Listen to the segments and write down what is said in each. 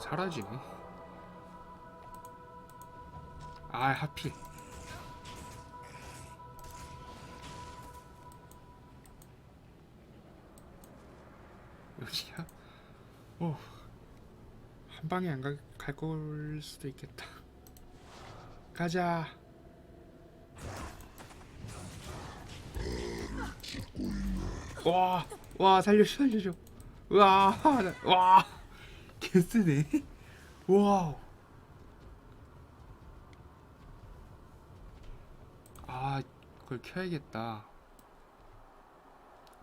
사라지네. 아 하필. 여기야? 오. 한 방에 안 갈 걸 수도 있겠다. 가자. 와, 와 살려줘 살려줘. 와, 나- 와, 개쓰네. 와우. 아, 그걸 켜야겠다.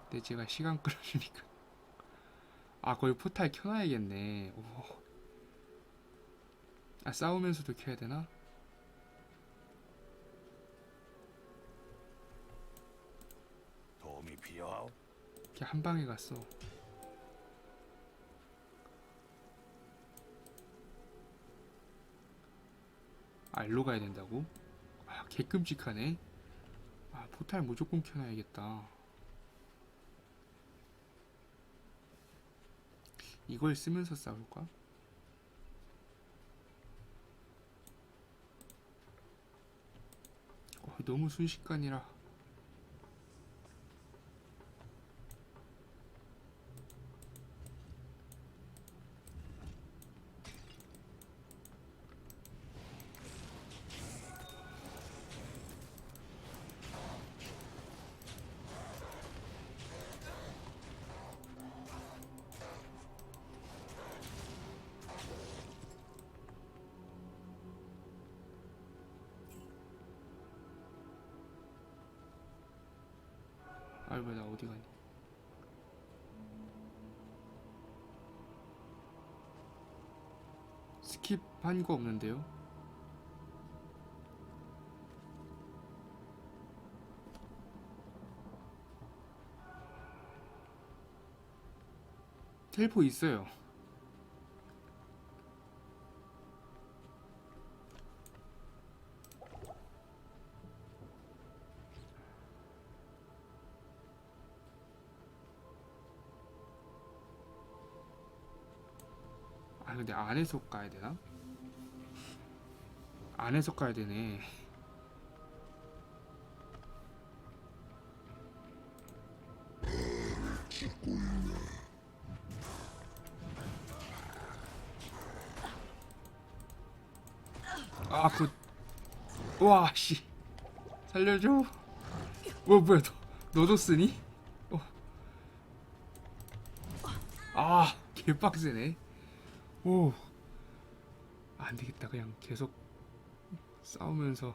근데 제가 시간 끌어주니까. 아, 거기 포탈 켜놔야겠네. 오. 아, 싸우면서도 켜야 되나? 도움이 필요하오? 이렇게 한 방에 갔어. 아, 일로 가야 된다고? 아, 개끔찍하네. 아, 포탈 무조건 켜놔야겠다. 이걸 쓰면서 싸울까? 어, 너무 순식간이라. 거 없는데요? 텔포 있어요. 아 근데 안에서 가야 되나? 안에서 가야 되네. 아, 그, 와, 씨, 살려줘. 뭐, 뭐야, 너, 너도 쓰니? 어. 아, 개빡세네. 오, 안 되겠다. 그냥 계속 싸우면서.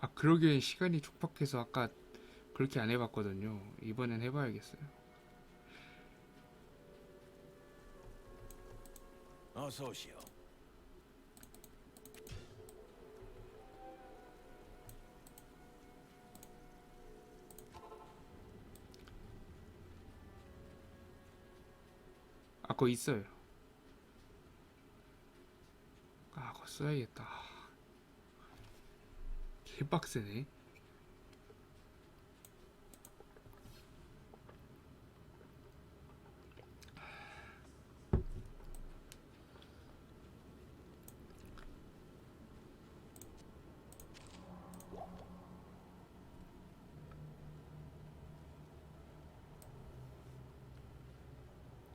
아, 그러기엔 시간이 촉박해서 아까 그렇게 안 해봤거든요. 이번엔 해봐야겠어요. 어서 오시오. 아, 그거 있어요. 아, 그거 써야겠다. 개빡세네.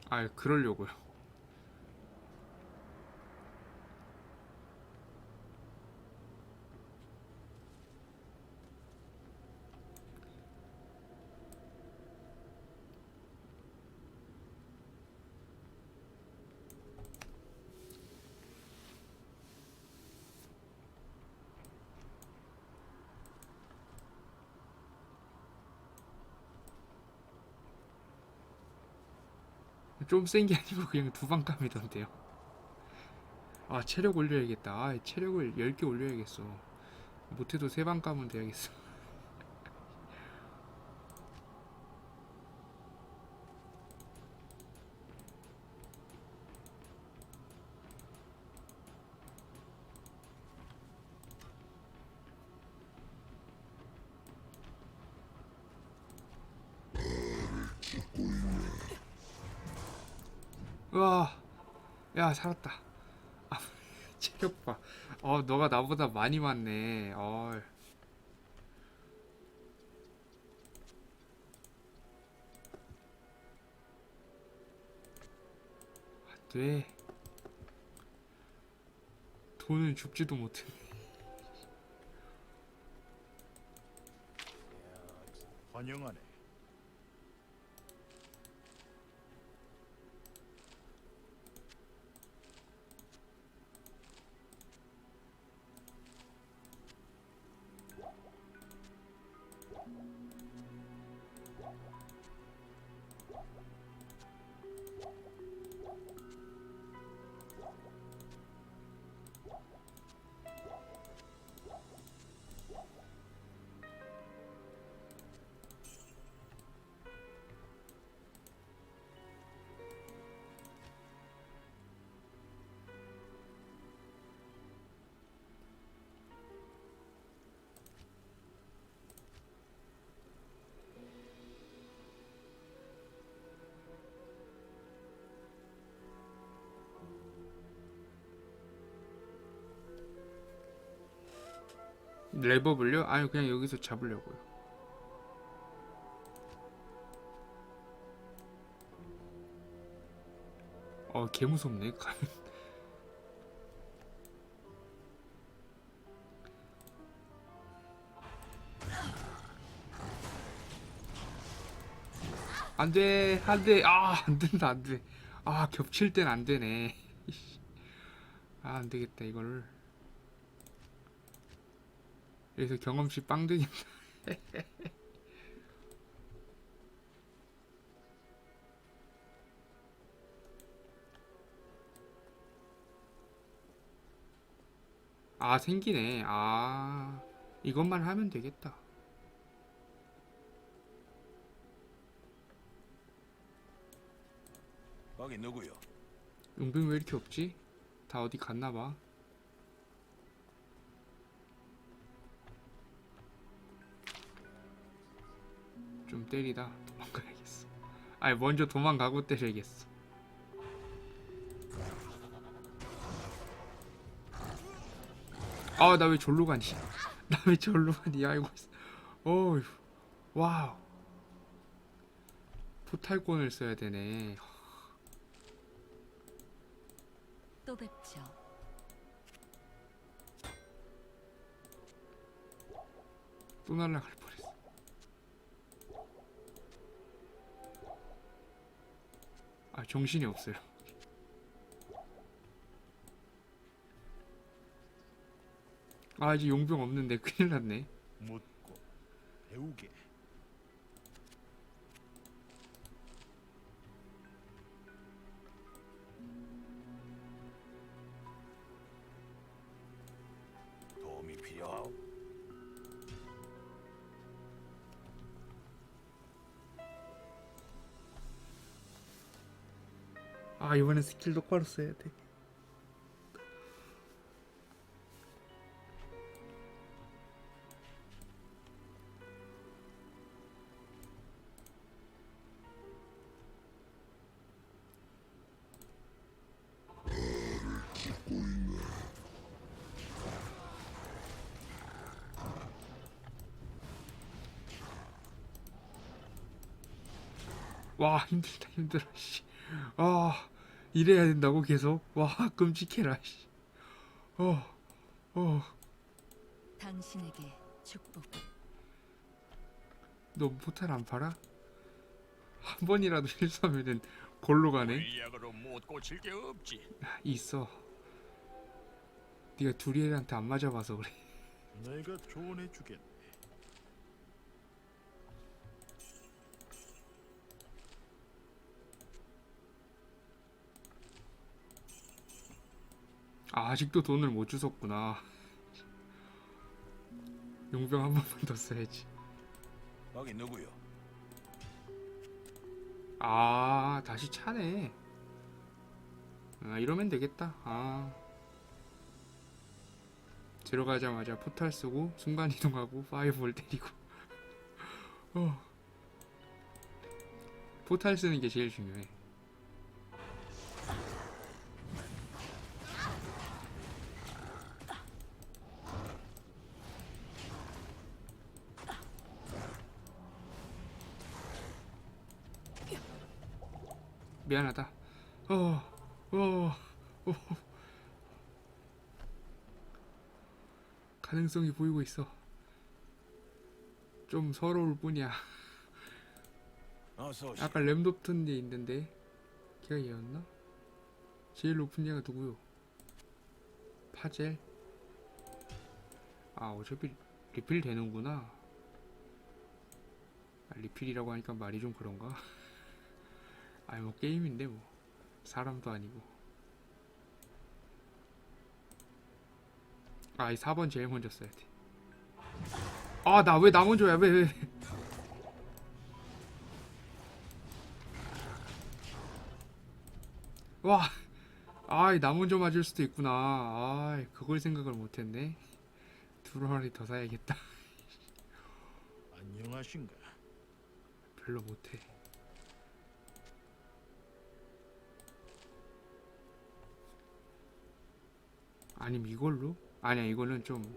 아, 그러려고요. 좀 센 게 아니고 그냥 두방 까매던데요. 아 체력 올려야겠다. 아 체력을 10개 올려야겠어. 못해도 세방 까면 돼야겠어. 살았다. 아 체력 봐 어 너가 나보다 많이 맞네. 어 안돼. 돈은 줍지도 못해 환영하네. 레버블요? 아니 그냥 여기서 잡으려고요. 어, 개 무섭네. 안 돼, 안 돼. 아, 안 된다, 안 돼. 아, 겹칠 땐 안 되네. 아, 안 되겠다, 이거를. 여기서 경험치 빵댕이 아 생기네 아 이것만 하면 되겠다 거기 누구요? 용병 왜 이렇게 없지? 다 어디 갔나봐 좀 때리다 도망가야겠어. 아니 먼저 도망가고 때려야겠어. 아 나왜 절로 가니 나왜 절로 가니 아이고 어휴 와우. 포탈권을 써야 되네. 또 뵙죠. 또 날라갈 뻔했어. 아 정신이 없어요. 아 이제 용병 없는데 큰일 났네. 묻고 배우게. 아 이번엔 스킬 똑바로 써야 돼. 와 힘들다 힘들어 씨. 아 이래야 된다고 계속 와 끔찍해라 씨. 어, 어, 당신에게 축복. 너 포탈 안 팔아? 한 번이라도 실수하면은 골로 가네. 물약으로 못 고칠 게 없지. 있어. 네가 두리엘한테 안 맞아봐서 그래. 내가 조언해 주겠 아, 아직도 돈을 못 주웠구나. 용병 한 번만 더 써야지. 거기 누구요? 아, 다시 차네. 아, 이러면 되겠다. 아. 들어가자마자 포탈 쓰고 순간 이동하고 파이브를 때리고. 어. 포탈 쓰는 게 제일 중요해. 미안하다. 어, 어, 어. 가능성이 보이고 있어. 좀 서러울 뿐이야. 아까 램 높은 데 있는데 걔가 얘였나? 제일 높은 얘가 누구요? 파젤? 아 어차피 리필 되는구나 아, 리필이라고 하니까 말이 좀 그런가? 아니 뭐 게임인데 뭐 사람도 아니고 아이 4번 제일 먼저 써야 돼 아 나 왜 나 먼저야 왜 왜. 와, 아이 나 먼저 맞을 수도 있구나. 아, 그걸 생각을 못했네. 두 알이 더 사야겠다. 안녕하신가? 별로 못해. 아니면 이걸로? 아니야, 이거는 좀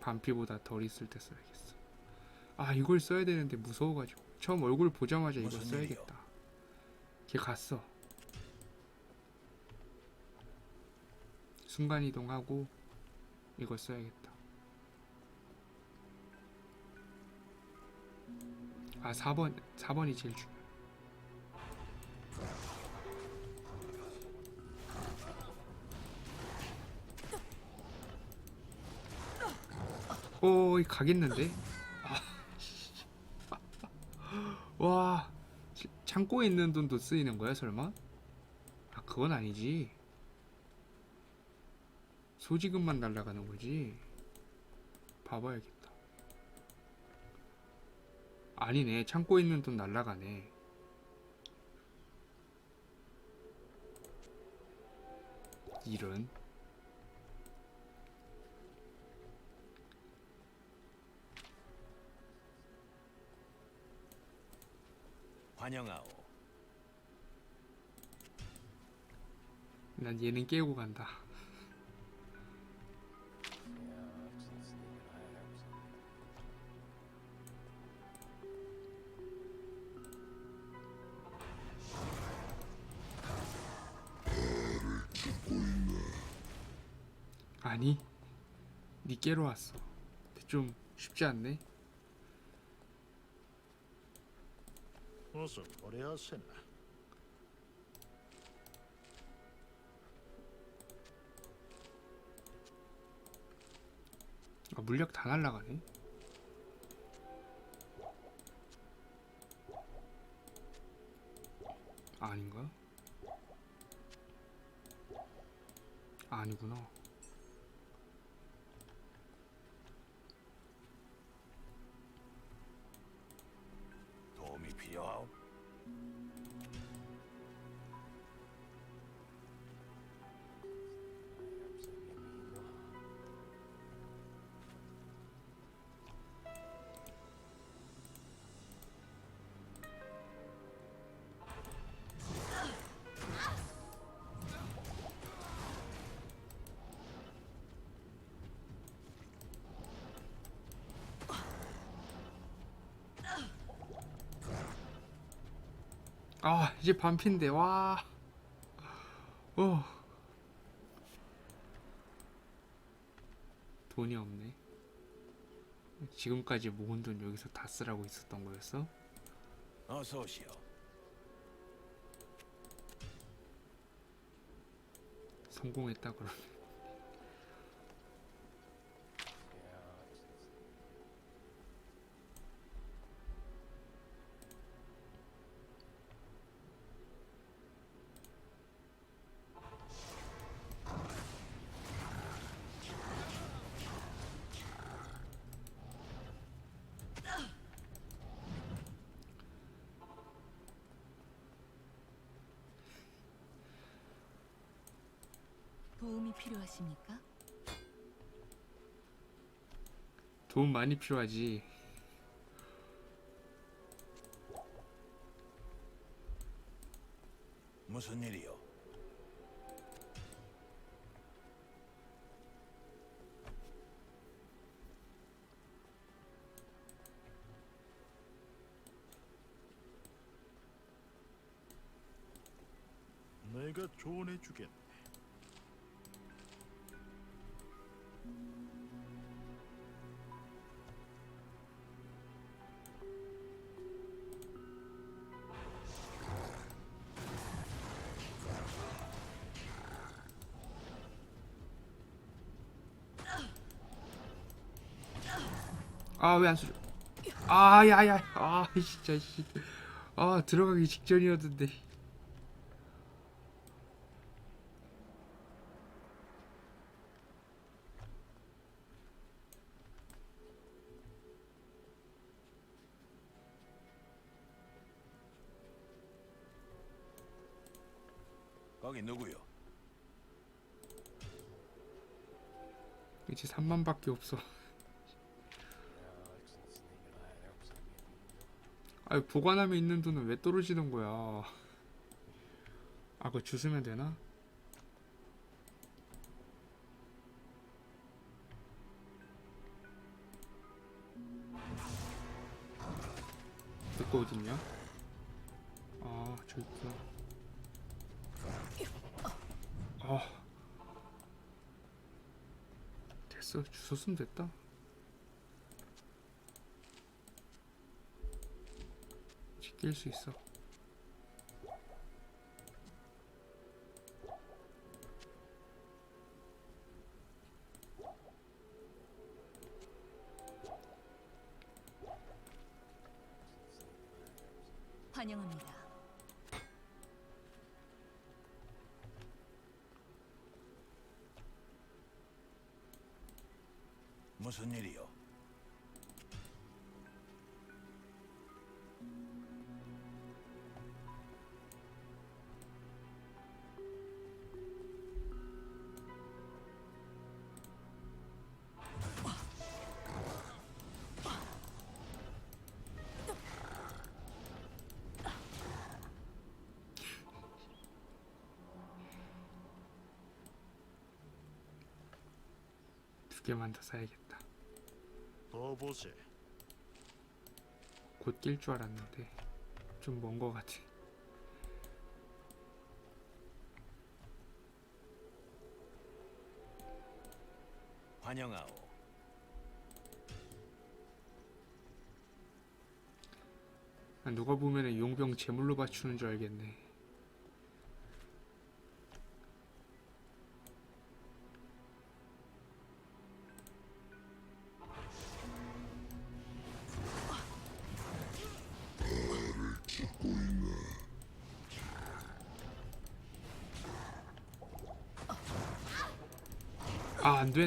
반피보다 덜 있을 때 써야겠어. 아, 이걸 써야 되는데 무서워가지고 처음 얼굴 보자마자 이거 써야겠다. 걔 갔어. 순간 이동하고 이거 써야겠다. 아 4번 4번이 제일 중요. 오, 이 가겠는데? 아, 와, 시- 창고에 있는 돈도 쓰이는 거야, 설마? 아, 그건 아니지. 소지금만 날라가는 거지. 봐봐야겠다. 아니네, 창고에 있는 돈 날라가네. 이런. 환영하오. 난 얘는 깨고 간다. 아니, 니 깨러 왔어. 근데 좀 쉽지 않네. 어서 거래하세나. 아, 물약 다 날라가네. 아닌가? 아니구나. 아, 이제 반피인데, 와. 어. 돈이 없네. 지금까지 모은 돈 여기서 다 쓰라고 있었던 거였어? 어서 오시오. 성공했다 그러면. 도움이 필요하십니까? 도움 많이 필요하지. 무슨 일이오? 내가 조언해 주겠네. 아 왜 안 쏘죠? 아 야야 아 진짜 씨. 아 들어가기 직전이었는데. 거기 누구요? 이제 3만밖에 없어. 아 보관함에 있는 돈은 왜 떨어지는 거야? 아 그거 주스면 되나? 내거 어딨냐? 아 저기 있구나. 아 됐어 주웠으면 됐다. 지킬 수 있어. 환영합니다. 무슨 일이요? 두 개만 더 사야겠다. 더 보세. 곧낄 줄 알았는데 좀 먼 거 같아. 환영하오. 아, 누가 보면은 용병 제물로 바추는 줄 알겠네.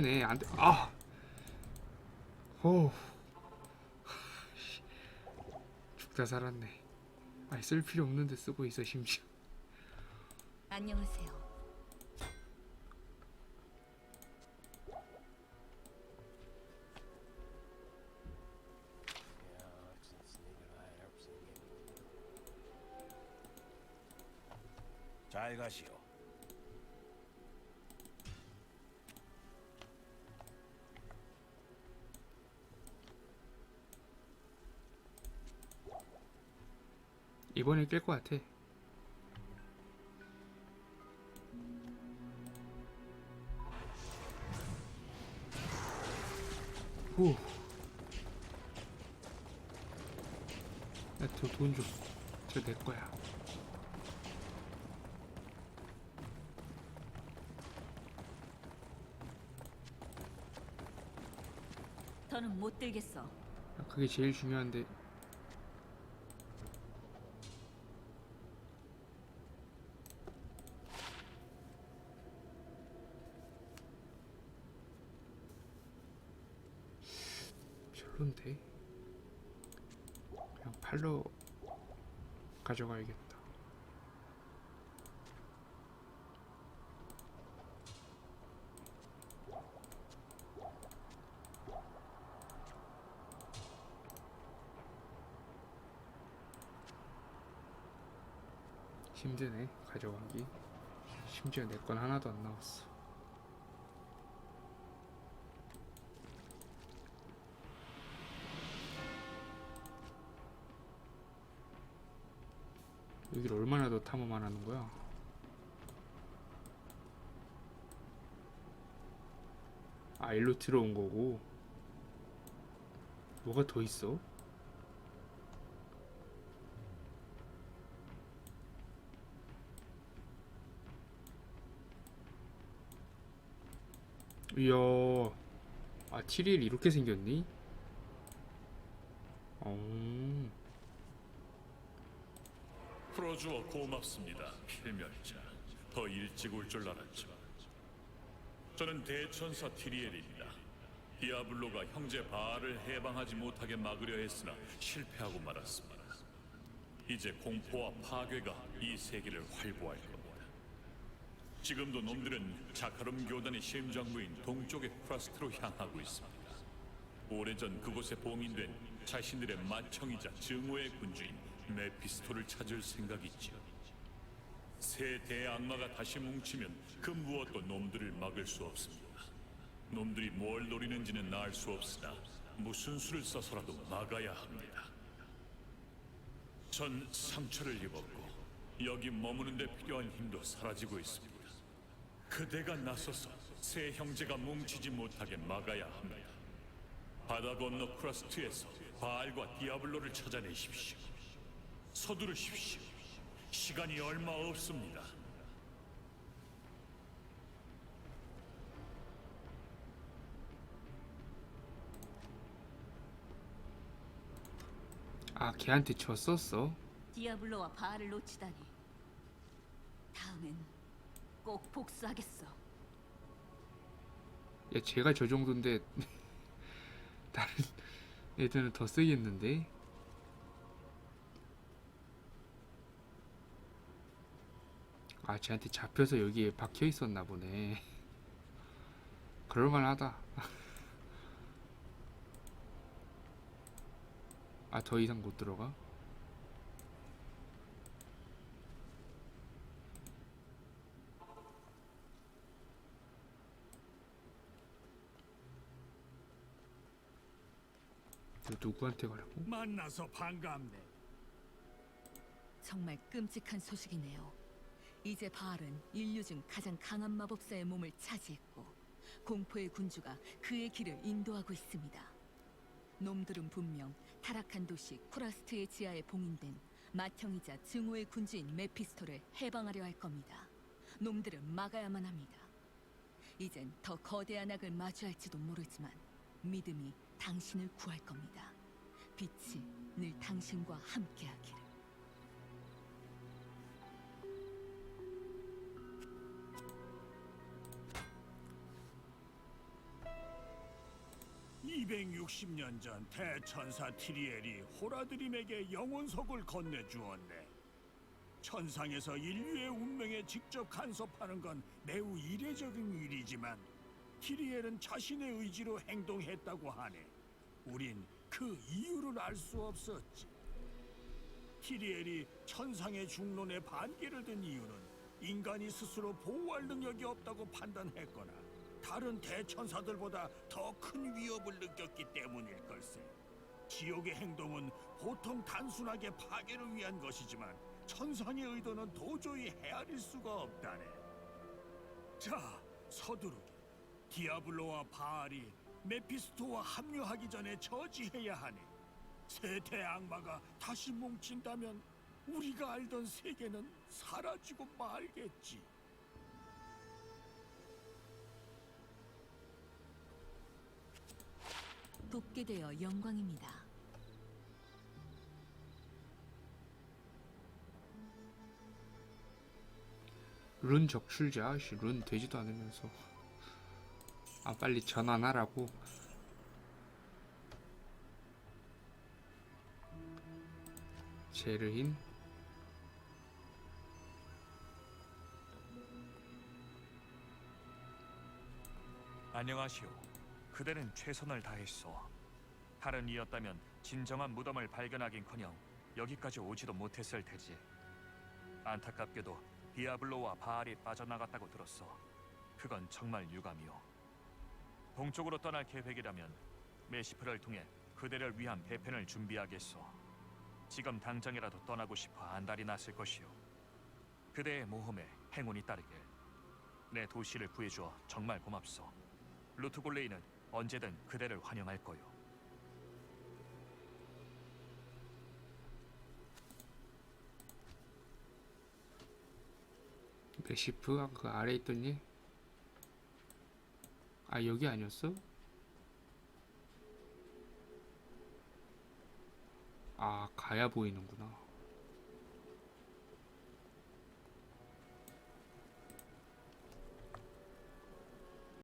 되네. 안 돼. 아. 오. 죽다 살았네. 아니, 쓸 필요 없는데 쓰고 있어, 심지어. 안녕하세요. 잘 가시오. 이번에 깰것 같아. 후. 나저돈 줘. 저 내 거야. 더는 못 들겠어. 아, 그게 제일 중요한데. 그냥 팔로 가져가야겠다. 힘드네 가져가기 심지어 내 건 하나도 안 나왔어 여기를 얼마나 더 탐험만 하는 거야? 아 일로 들어온 거고 뭐가 더 있어? 이야 아 7일 이렇게 생겼니? 어... 풀어주어 고맙습니다, 필멸자. 더 일찍 올 줄 알았죠. 저는 대천사 티리엘입니다. 디아블로가 형제 바알을 해방하지 못하게 막으려 했으나 실패하고 말았습니다. 이제 공포와 파괴가 이 세계를 활보할 겁니다. 지금도 놈들은 자카름 교단의 심장부인 동쪽의 프라스트로 향하고 있습니다. 오래전 그곳에 봉인된 자신들의 맏형이자 증오의 군주인 메피스토를 찾을 생각이지요. 새 대악마가 다시 뭉치면 그 무엇도 놈들을 막을 수 없습니다. 놈들이 뭘 노리는지는 알 수 없으나 무슨 수를 써서라도 막아야 합니다. 전 상처를 입었고 여기 머무는 데 필요한 힘도 사라지고 있습니다. 그대가 나서서 새 형제가 뭉치지 못하게 막아야 합니다. 바다 건너 크라스트에서 바알과 디아블로를 찾아내십시오. 서두르십시오. 시간이 얼마 없습니다. 아 걔한테 졌었어? 디아블로와 바알을 놓치다니. 다음엔 꼭 복수하겠어. 야 제가 저 정도인데 다른 애들은 더 세겠는데? 아 쟤한테 잡혀서 여기에 박혀 있었나 보네 그럴만하다 아 더 이상 못 들어가? 누구한테 가라고? 만나서 반갑네. 정말 끔찍한 소식이네요. 이제 바알은 인류 중 가장 강한 마법사의 몸을 차지했고 공포의 군주가 그의 길을 인도하고 있습니다. 놈들은 분명 타락한 도시 쿠라스트의 지하에 봉인된 맏형이자 증오의 군주인 메피스토를 해방하려 할 겁니다. 놈들은 막아야만 합니다. 이젠 더 거대한 악을 마주할지도 모르지만 믿음이 당신을 구할 겁니다. 빛이 늘 당신과 함께하기를. 이백육십 년전 대천사 티리엘이 호라드림에게 영혼석을 건네주었네. 천상에서 인류의 운명에 직접 간섭하는 건 매우 이례적인 일이지만 티리엘은 자신의 의지로 행동했다고 하네. 우린 그 이유를 알 수 없었지. 티리엘이 천상의 중론에 반기를 든 이유는 인간이 스스로 보호할 능력이 없다고 판단했거나 다른 대천사들보다 더 큰 위협을 느꼈기 때문일 걸세. 지옥의 행동은 보통 단순하게 파괴를 위한 것이지만 천상의 의도는 도저히 헤아릴 수가 없다네. 자, 서두르게. 디아블로와 바알이 메피스토와 합류하기 전에 저지해야 하네. 세 대 악마가 다시 뭉친다면 우리가 알던 세계는 사라지고 말겠지. 돕게 되어 영광입니다. 룬 적출자 씨, 룬 되지도 않으면서 아 빨리 전환하라고 제르힌 안녕하시오. 그대는 최선을 다했소. 다른 이였다면 진정한 무덤을 발견하긴커녕 여기까지 오지도 못했을 테지. 안타깝게도 디아블로와 바알이 빠져나갔다고 들었어. 그건 정말 유감이오. 동쪽으로 떠날 계획이라면 메시프를 통해 그대를 위한 배편을 준비하겠소. 지금 당장이라도 떠나고 싶어 안달이 났을 것이오. 그대의 모험에 행운이 따르길. 내 도시를 구해주어 정말 고맙소. 루트골레이는 언제든 그대를 환영할 거요. 메시프가 그 아래 얘? 아 여기 아니었어? 아 가야 보이는구나